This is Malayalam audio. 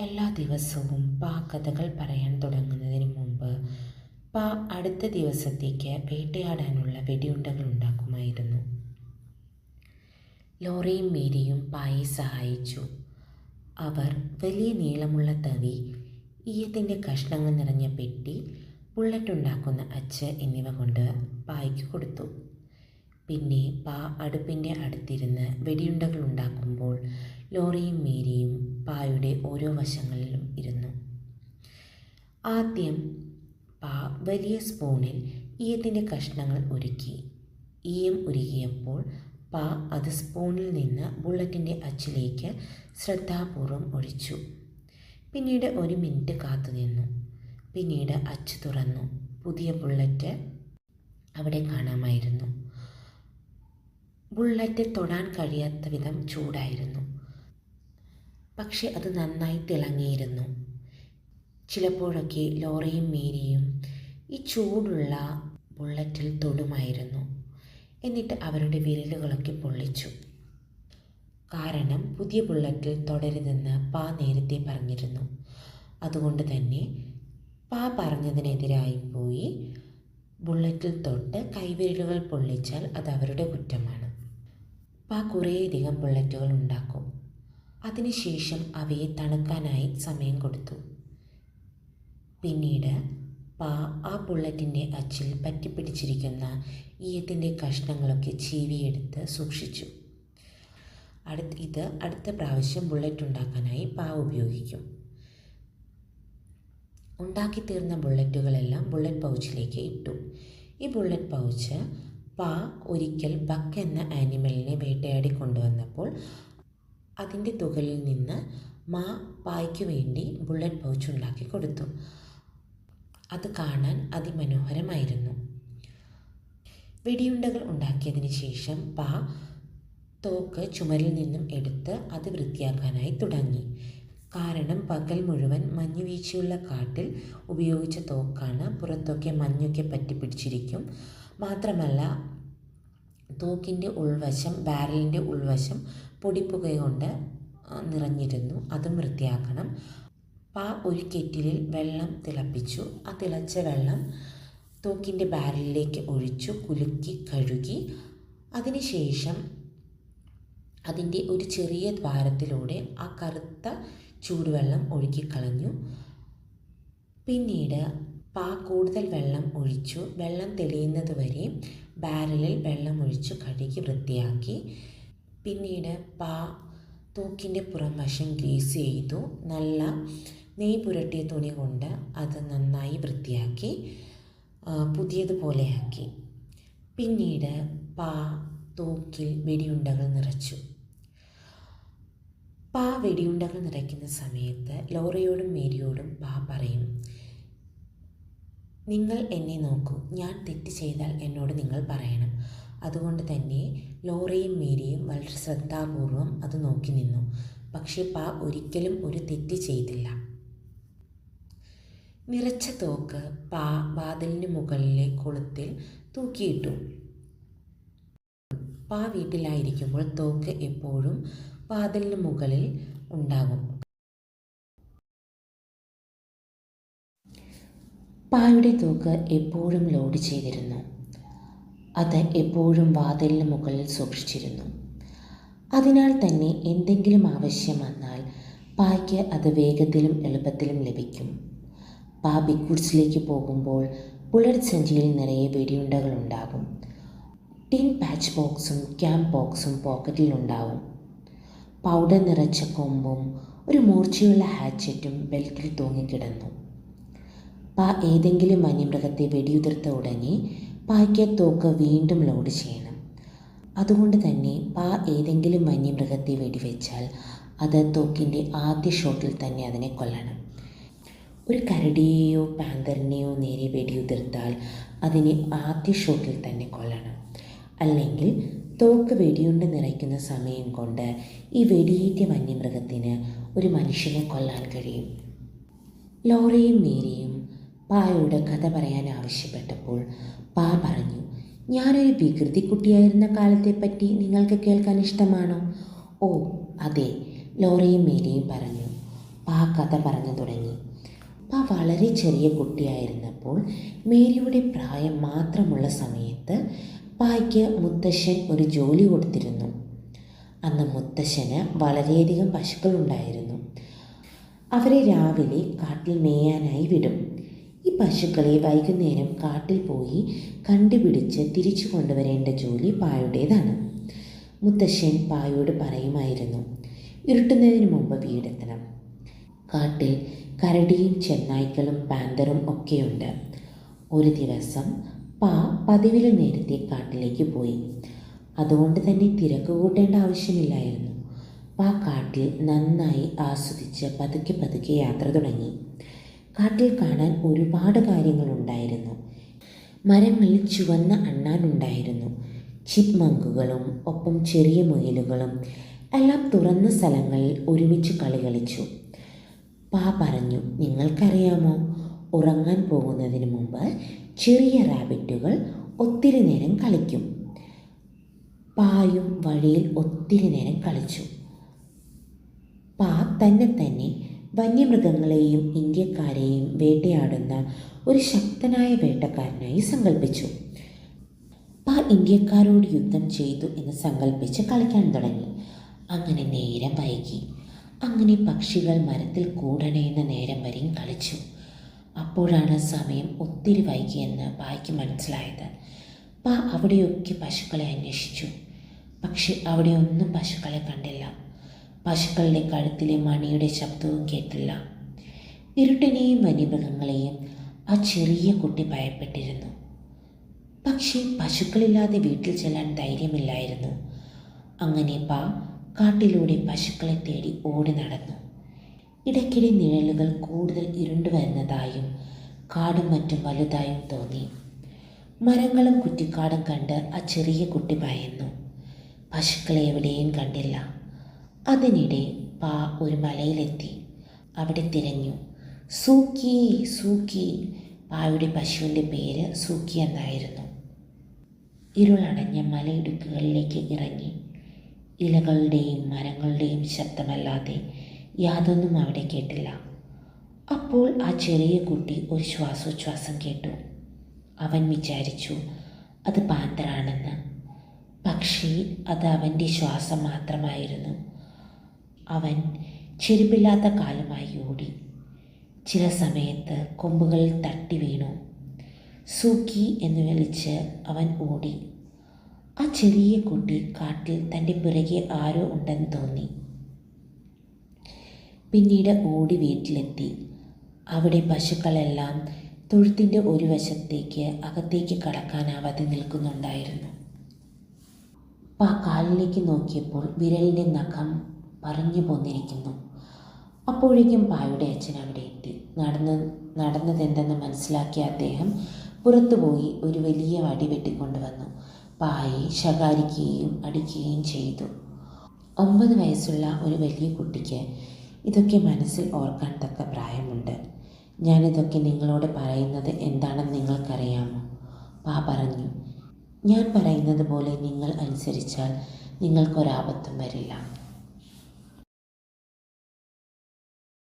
എല്ലാ ദിവസവും പാ കഥകൾ പറയാൻ തുടങ്ങുന്നതിന് മുമ്പ് പാ അടുത്ത ദിവസത്തേക്ക് വേട്ടയാടാനുള്ള വെടിയുണ്ടകൾ ഉണ്ടാക്കുമായിരുന്നു. ലോറയും മേരിയും പായെ സഹായിച്ചു. അവർ വലിയ നീളമുള്ള തവി ഈയത്തിന്റെ കഷ്ണങ്ങൾ നിറഞ്ഞ പെട്ടി ബുള്ളറ്റ് ഉണ്ടാക്കുന്ന അച്ച് എന്നിവ കൊണ്ട് പായ്ക്ക് കൊടുത്തു. പിന്നെ പാ അടുപ്പിന്റെ അടുത്തിരുന്ന് വെടിയുണ്ടകൾ ഉണ്ടാക്കുമ്പോൾ ലോറിയും മേരിയും പായുടെ ഓരോ വശങ്ങളിലും ഇരുന്നു. ആദ്യം പാ വലിയ സ്പൂണിൽ ഈയത്തിന്റെ കഷ്ണങ്ങൾ ഒരുക്കി. ഈയം ഉരുകിയപ്പോൾ പാ അത് സ്പൂണിൽ നിന്ന് ബുള്ളറ്റിന്റെ അച്ചിലേക്ക് ശ്രദ്ധാപൂർവം ഒഴിച്ചു. പിന്നീട് ഒരു മിനിറ്റ് കാത്തുനിന്നു പിന്നീട് അച്ച് തുറന്നു. പുതിയ ബുള്ളറ്റ് അവിടെ കാണാമായിരുന്നു. ബുള്ളറ്റ് തൊടാൻ കഴിയാത്ത വിധം ചൂടായിരുന്നു. പക്ഷെ അത് നന്നായി തിളങ്ങിയിരുന്നു. ചിലപ്പോഴൊക്കെ ലോറയും മേരിയും ഈ ചൂടുള്ള ബുള്ളറ്റിൽ തൊടുമായിരുന്നു. എന്നിട്ട് അവരുടെ വിരലുകളൊക്കെ പൊള്ളിച്ചു. കാരണം പുതിയ ബുള്ളറ്റിൽ തുടരുതെന്ന് പാ നേരത്തെ പറഞ്ഞിരുന്നു. അതുകൊണ്ട് തന്നെ പാ പറഞ്ഞതിനെതിരായി പോയി ബുള്ളറ്റിൽ തൊട്ട് കൈവിരലുകൾ പൊള്ളിച്ചാൽ അത് അവരുടെ കുറ്റമാണ്. പാ കുറേയധികം ബുള്ളറ്റുകൾ ഉണ്ടാക്കും. അതിനുശേഷം അവയെ തണുക്കാനായി സമയം കൊടുത്തു. പിന്നീട് പാ ആ ബുള്ളറ്റിന്റെ അച്ചിൽ പറ്റിപ്പിടിച്ചിരിക്കുന്ന ഈയത്തിന്റെ കഷ്ണങ്ങളൊക്കെ ചീവിയെടുത്ത് സൂക്ഷിച്ചു. അടുത്ത് ഇത് അടുത്ത പ്രാവശ്യം ബുള്ളറ്റ് ഉണ്ടാക്കാനായി പാ ഉപയോഗിക്കും. ഉണ്ടാക്കി തീർന്ന ബുള്ളറ്റുകളെല്ലാം ബുള്ളറ്റ് പൗച്ചിലേക്ക് ഇട്ടു. ഈ ബുള്ളറ്റ് പൗച്ച് പാ ഒരിക്കൽ ബക്ക് എന്ന അതിന്റെ തുകലിൽ നിന്ന് മാ പായ്ക്ക് വേണ്ടി ബുള്ളറ്റ് പൗച്ച് ഉണ്ടാക്കി കൊടുത്തു. അത് കാണാൻ അതിമനോഹരമായിരുന്നു. വെടിയുണ്ടകൾ ഉണ്ടാക്കിയതിന് ശേഷം പാ തോക്ക് ചുമരിൽ നിന്നും എടുത്ത് അത് വൃത്തിയാക്കാനായി തുടങ്ങി. കാരണം പകൽ മുഴുവൻ മഞ്ഞുവീഴ്ചയുള്ള കാട്ടിൽ ഉപയോഗിച്ച തോക്കാണ് പുറത്തൊക്കെ മഞ്ഞൊക്കെ പറ്റി പിടിച്ചിരിക്കും. മാത്രമല്ല തോക്കിന്റെ ഉൾവശം ബാരലിന്റെ ഉൾവശം പൊടിപ്പുക കൊണ്ട് നിറഞ്ഞിരുന്നു. അതും വൃത്തിയാക്കണം. പാ ഒരു കെറ്റിലിൽ വെള്ളം തിളപ്പിച്ചു. ആ തിളച്ച വെള്ളം തോക്കിന്റെ ബാരലിലേക്ക് ഒഴിച്ചു കുലുക്കി കഴുകി. അതിനുശേഷം അതിന്റെ ഒരു ചെറിയ ദ്വാരത്തിലൂടെ ആ കറുത്ത ചൂടുവെള്ളം ഒഴുക്കിക്കളഞ്ഞു. പിന്നീട് പാ കൂടുതൽ വെള്ളം ഒഴിച്ചു. വെള്ളം തെളിയുന്നത് വരെ ബാരലിൽ വെള്ളം ഒഴിച്ചു കഴുകി വൃത്തിയാക്കി. പിന്നീട് പാ തൂക്കിന്റെ പുറം വശം ഗ്രീസ് ചെയ്തു. നല്ല നെയ് പുരട്ടിയ തുണി കൊണ്ട് അത് നന്നായി വൃത്തിയാക്കി പുതിയതുപോലെയാക്കി പിന്നീട് പാ തൂക്കിൽ വെടിയുണ്ടകൾ നിറച്ചു. പാ വെടിയുണ്ടകൾ നിറയ്ക്കുന്ന സമയത്ത് ലോറയോടും മേരിയോടും പാ പറയും നിങ്ങൾ എന്നെ നോക്കൂ. ഞാൻ തെറ്റ് ചെയ്താൽ എന്നോട് നിങ്ങൾ പറയണം. അതുകൊണ്ട് തന്നെ ലോറയും മേരിയും വളരെ ശ്രദ്ധാപൂർവം അത് നോക്കി നിന്നു. പക്ഷേ പാ ഒരിക്കലും ഒരു തെറ്റ് ചെയ്തില്ല. നിറച്ച തോക്ക് പാ വാതിലിന് മുകളിലെ കൊളുത്തിൽ തൂക്കിയിട്ടു. പാ വീട്ടിലായിരിക്കുമ്പോൾ തോക്ക് എപ്പോഴും വാതിലിന് മുകളിൽ ഉണ്ടാകും. പായുടെ തോക്ക് എപ്പോഴും ലോഡ് ചെയ്തിരുന്നു. അത് എപ്പോഴും വാതിലിന് മുകളിൽ സൂക്ഷിച്ചിരുന്നു. അതിനാൽ തന്നെ എന്തെങ്കിലും ആവശ്യം വന്നാൽ പായ്ക്ക് അത് വേഗത്തിലും എളുപ്പത്തിലും ലഭിക്കും. പാ ബിഗ് പോകുമ്പോൾ സഞ്ചിയിൽ നിറയെ വെടിയുണ്ടകൾ ഉണ്ടാകും. ടിൻ പാച്ച് ബോക്സും ക്യാമ്പ് ബോക്സും പോക്കറ്റിലുണ്ടാവും പൗഡർ നിറച്ച കൊമ്പും ഒരു മൂർച്ചയുള്ള ഹാച്ചറ്റും ബെൽറ്റിൽ തൂങ്ങിക്കിടന്നു. പാ ഏതെങ്കിലും വന്യമൃഗത്തെ വെടിയുതിർത്ത ഉടനെ പായ്ക്ക് തോക്ക് വീണ്ടും ലോഡ് ചെയ്യണം. അതുകൊണ്ട് തന്നെ പാ ഏതെങ്കിലും വന്യമൃഗത്തെ വെടിവെച്ചാൽ അത് തോക്കിന്റെ ആദ്യ ഷോട്ടിൽ തന്നെ അതിനെ കൊല്ലണം. ഒരു കരടിയെയോ പാന്തറിനെയോ നേരെ വെടിയുതിർത്താൽ അതിനെ ആദ്യ ഷോട്ടിൽ തന്നെ കൊല്ലണം. അല്ലെങ്കിൽ തോക്ക് വെടിയുണ്ട് നിറയ്ക്കുന്ന സമയം കൊണ്ട് ഈ വെടിയേറ്റ വന്യമൃഗത്തിന് ഒരു മനുഷ്യനെ കൊല്ലാൻ കഴിയും. ലോറയും മേരിയും പായോട് കഥ പറയാൻ ആവശ്യപ്പെട്ടപ്പോൾ പാ പറഞ്ഞു ഞാനൊരു വികൃതി കുട്ടിയായിരുന്ന കാലത്തെപ്പറ്റി നിങ്ങൾക്ക് കേൾക്കാൻ ഇഷ്ടമാണോ? ഓ അതെ ലോറയും മേരിയും പറഞ്ഞു. പാ കഥ പറഞ്ഞു തുടങ്ങി. പാ വളരെ ചെറിയ കുട്ടിയായിരുന്നപ്പോൾ മേരിയുടെ പ്രായം മാത്രമുള്ള സമയത്ത് പായ്ക്ക് മുത്തശ്ശൻ ഒരു ജോലി കൊടുത്തിരുന്നു. അന്ന് മുത്തശ്ശന് വളരെയധികം പശുക്കളുണ്ടായിരുന്നു. അവരെ രാവിലെ കാട്ടിൽ മേയാനായി വിടും. ഈ പശുക്കളെ വൈകുന്നേരം കാട്ടിൽ പോയി കണ്ടുപിടിച്ച് തിരിച്ചു കൊണ്ടുവരേണ്ട ജോലി പായുടേതാണ്. മുത്തശ്ശൻ പായോട് പറയുമായിരുന്നു ഇരുട്ടുന്നതിന് മുമ്പ് വീടെത്തണം. കാട്ടിൽ കരടിയും ചെന്നായ്ക്കളും പാന്തറും ഒക്കെയുണ്ട്. ഒരു ദിവസം പാ പതിവിൽ നേരത്തെ കാട്ടിലേക്ക് പോയി. അതുകൊണ്ട് തന്നെ തിരക്ക് കൂട്ടേണ്ട ആവശ്യമില്ലായിരുന്നു. പാ കാട്ടിൽ നന്നായി ആസ്വദിച്ച് പതുക്കെ പതുക്കെ യാത്ര തുടങ്ങി. കാട്ടിൽ കാണാൻ ഒരുപാട് കാര്യങ്ങളുണ്ടായിരുന്നു. മരങ്ങളിൽ ചുവന്ന അണ്ണാനുണ്ടായിരുന്നു ചിപ്മങ്കുകളും ഒപ്പം ചെറിയ മുയലുകളും എല്ലാം തുറന്ന സ്ഥലങ്ങളിൽ ഒരുമിച്ച് കളി കളിച്ചു. പാ പറഞ്ഞു നിങ്ങൾക്കറിയാമോ ഉറങ്ങാൻ പോകുന്നതിന് മുമ്പ് ചെറിയ റാബിറ്റുകൾ ഒത്തിരി നേരം കളിക്കും. പായും വഴിയിൽ ഒത്തിരി നേരം കളിച്ചു. പാ തന്നെ തന്നെ വന്യമൃഗങ്ങളെയും ഇന്ത്യക്കാരെയും വേട്ടയാടുന്ന ഒരു ശക്തനായ വേട്ടക്കാരനായി സങ്കല്പിച്ചു പാ ഇന്ത്യക്കാരോട് യുദ്ധം ചെയ്തു എന്ന് സങ്കല്പിച്ച് കളിക്കാൻ തുടങ്ങി. അങ്ങനെ നേരം വൈകി. അങ്ങനെ പക്ഷികൾ മരത്തിൽ കൂടണയുന്ന നേരം വരെയും കളിച്ചു. അപ്പോഴാണ് സമയം ഒത്തിരി വൈകിയെന്ന് പായ്ക്ക് മനസ്സിലായത്. പാ അവിടെയൊക്കെ പശുക്കളെ അന്വേഷിച്ചു. പക്ഷെ അവിടെ ഒന്നും പശുക്കളെ കണ്ടില്ല. പശുക്കളുടെ കഴുത്തിലെ മണിയുടെ ശബ്ദവും കേട്ടില്ല. ഇരുട്ടിനെയും വന്യമൃഗങ്ങളെയും ആ ചെറിയ കുട്ടി ഭയപ്പെട്ടിരുന്നു. പക്ഷേ പശുക്കളില്ലാതെ വീട്ടിൽ ചെല്ലാൻ ധൈര്യമില്ലായിരുന്നു. അങ്ങനെ പാ കാട്ടിലൂടെ പശുക്കളെ തേടി ഓടി നടന്നു. ഇടയ്ക്കിടെ നിഴലുകൾ കൂടുതൽ ഇരുണ്ടു വരുന്നതായും കാടും മറ്റും വലുതായും തോന്നി. മരങ്ങളും കുറ്റിക്കാടും കണ്ട് ആ ചെറിയ കുട്ടി ഭയന്നു. പശുക്കളെ എവിടെയും കണ്ടില്ല. അതിനിടെ പാ ഒരു മലയിലെത്തി. അവിടെ തിരഞ്ഞു. സൂക്കി സൂക്കി. പായുടെ പശുവിന്റെ പേര് സൂക്കി എന്നായിരുന്നു. ഇരുളടഞ്ഞ മലയിടുക്കുകളിലേക്ക് ഇറങ്ങി. ഇലകളുടെയും മരങ്ങളുടെയും ശബ്ദമല്ലാതെ യാതൊന്നും അവിടെ കേട്ടില്ല. അപ്പോൾ ആ ചെറിയ കുട്ടി ഒരു ശ്വാസോച്ഛ്വാസം കേട്ടു. അവൻ വിചാരിച്ചു അത് പാന്തറാണെന്ന് പക്ഷേ അത് അവന്റെ ശ്വാസം മാത്രമായിരുന്നു. അവൻ ചെരുപ്പില്ലാത്ത കാലുമായി ഓടി. ചില സമയത്ത് കൊമ്പുകൾ തട്ടി വീണു. സൂക്കി എന്ന് വിളിച്ച് അവൻ ഓടി. ആ ചെറിയ കുട്ടി കാട്ടിൽ തന്റെ പിറകെ ആരോ ഉണ്ടെന്ന് തോന്നി. പിന്നീട് ഓടി വീട്ടിലെത്തി. അവിടെ പശുക്കളെല്ലാം തൊഴുത്തിന്റെ ഒരു വശത്തേക്ക് അകത്തേക്ക് കടക്കാനാവാതെ നിൽക്കുന്നുണ്ടായിരുന്നു. ആ കാലിലേക്ക് നോക്കിയപ്പോൾ വിരലിന്റെ നഖം പറഞ്ഞു പോന്നിരിക്കുന്നു. അപ്പോഴേക്കും പായുടെ അച്ഛൻ അവിടെ എത്തി. നടന്ന് നടന്നതെന്തെന്ന് മനസ്സിലാക്കിയ അദ്ദേഹം പുറത്തുപോയി ഒരു വലിയ വടി വെട്ടിക്കൊണ്ടുവന്നു പായെ ശകാരിക്കുകയും അടിക്കുകയും ചെയ്തു. ഒമ്പത് വയസ്സുള്ള ഒരു വലിയ കുട്ടിക്ക് ഇതൊക്കെ മനസ്സിൽ ഓർക്കാൻ തക്ക പ്രായമുണ്ട്. ഞാനിതൊക്കെ നിങ്ങളോട് പറയുന്നത് എന്താണെന്ന് നിങ്ങൾക്കറിയാമോ? പാ പറഞ്ഞു. ഞാൻ പറയുന്നത് പോലെ നിങ്ങൾ അനുസരിച്ചാൽ നിങ്ങൾക്കൊരാപത്തും വരില്ല.